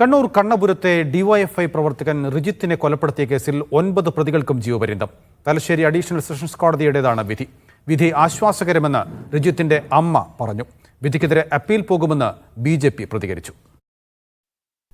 Kannur കണ്ണപുരത്തെ DYFI പ്രവർത്തകൻ റിജിത്തിനെ കൊലപ്പെടുത്തിയ കേസിൽ ഒൻപത് പ്രതികൾക്കും ജീവപര്യന്തം. തലശ്ശേരി അഡീഷണൽ സെഷൻസ് കോടതിയുടേതാണ് വിധി. വിധി ആശ്വാസകരമെന്ന് റിജിത്തിന്റെ അമ്മ പറഞ്ഞു. വിധിക്കെതിരെ അപ്പീൽ പോകുമെന്ന് ബി പ്രതികരിച്ചു.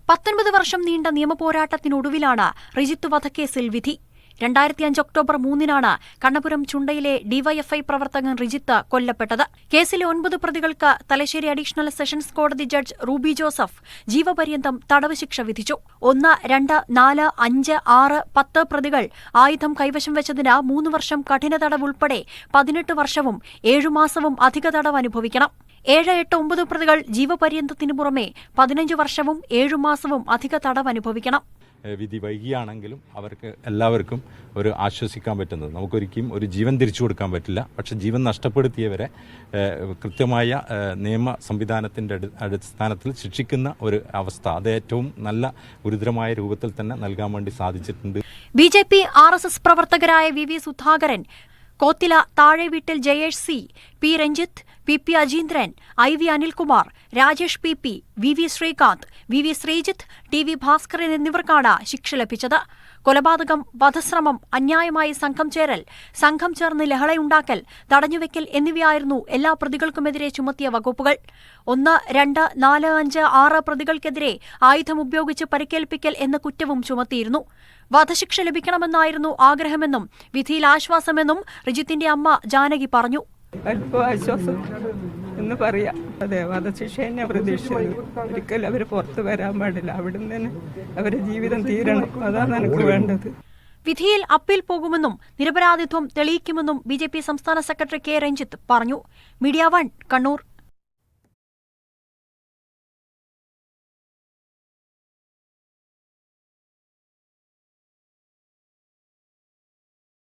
പത്തൊൻപത് വർഷം നീണ്ട നിയമപോരാട്ടത്തിനൊടുവിലാണ് റിജിത്ത് വധക്കേസിൽ വിധി. രണ്ടായിരത്തി അഞ്ച് ഒക്ടോബർ മൂന്നിനാണ് കണ്ണപുരം ചുണ്ടയിലെ ഡിവൈഎഫ്ഐ പ്രവർത്തകൻ റിജിത്ത് കൊല്ലപ്പെട്ടത്. കേസിലെ ഒൻപത് പ്രതികൾക്ക് തലശ്ശേരി അഡീഷണൽ സെഷൻസ് കോടതി ജഡ്ജ് റൂബി ജോസഫ് ജീവപര്യന്തം തടവ് ശിക്ഷ വിധിച്ചു. ഒന്ന് രണ്ട് നാല് അഞ്ച് ആറ് പത്ത് പ്രതികൾ ആയുധം കൈവശം വെച്ചതിന് മൂന്ന് വർഷം കഠിന തടവ് ഉൾപ്പെടെ പതിനെട്ട് വർഷവും ഏഴുമാസവും അധിക തടവ് അനുഭവിക്കണം. ഏഴ് എട്ട് ഒമ്പത് പ്രതികൾ ജീവപര്യന്തത്തിനു പുറമെ പതിനഞ്ച് വർഷവും ഏഴുമാസവും അധിക തടവ് അനുഭവിക്കണം. വിധി വൈകിയാണെങ്കിലും അവർക്ക് എല്ലാവർക്കും ഒരു ആശ്വസിക്കാൻ പറ്റുന്നത്. നമുക്കൊരിക്കലും ഒരു ജീവൻ തിരിച്ചു കൊടുക്കാൻ പറ്റില്ല. പക്ഷെ ജീവൻ നഷ്ടപ്പെടുത്തിയവരെ കൃത്യമായ നിയമ സംവിധാനത്തിന്റെ അടിസ്ഥാനത്തിൽ ശിക്ഷിക്കുന്ന ഒരു അവസ്ഥ അത് ഏറ്റവും നല്ല ഗുരുതരമായ രൂപത്തിൽ തന്നെ നൽകാൻ വേണ്ടി സാധിച്ചിട്ടുണ്ട്. B J P R S S പ്രവർത്തകരായ വി വി സുധാകരൻ കോത്തില താഴെ വീട്ടിൽ Jayesh C P Ranjith P P Ajeendran I V Anilkumar Rajesh P P V V Sreekanth V V Sreejith T V Bhaskaran എന്നിവർക്കാണ് ശിക്ഷ ലഭിച്ചത്. കൊലപാതകം വധശ്രമം അന്യായമായി സംഘം ചേരൽ സംഘം ചേർന്ന് ലഹളയുണ്ടാക്കൽ തടഞ്ഞുവെക്കൽ എന്നിവയായിരുന്നു എല്ലാ പ്രതികൾക്കുമെതിരെ ചുമത്തിയ വകുപ്പുകൾ. ഒന്ന് രണ്ട് നാല് അഞ്ച് ആറ് പ്രതികൾക്കെതിരെ ആയുധം ഉപയോഗിച്ച് പരിക്കേൽപ്പിക്കൽ എന്ന കുറ്റവും ചുമത്തിയിരുന്നു. വധശിക്ഷ ലഭിക്കണമെന്നായിരുന്നു ആഗ്രഹമെന്നും വിധിയിൽ ആശ്വാസമെന്നും റിജിത്തിന്റെ അമ്മ ജാനകി പറഞ്ഞു. അല്പം ആശ്വാസം എന്ന് പറയാം. അതെ വധശിക്ഷ തന്നെ പ്രതീക്ഷിച്ചത്. ഒരിക്കലും അവർ പുറത്തു വരാൻ പാടില്ല. അവിടുന്ന് തന്നെ അവരുടെ ജീവിതം തീരണം. അതാണ് എനിക്ക് വേണ്ടത്. വിധിയിൽ അപ്പീൽ പോകുമെന്നും നിരപരാധിത്വം തെളിയിക്കുമെന്നും ബി സംസ്ഥാന സെക്രട്ടറി കെ രഞ്ജിത്ത് പറഞ്ഞു. Media one Kannur.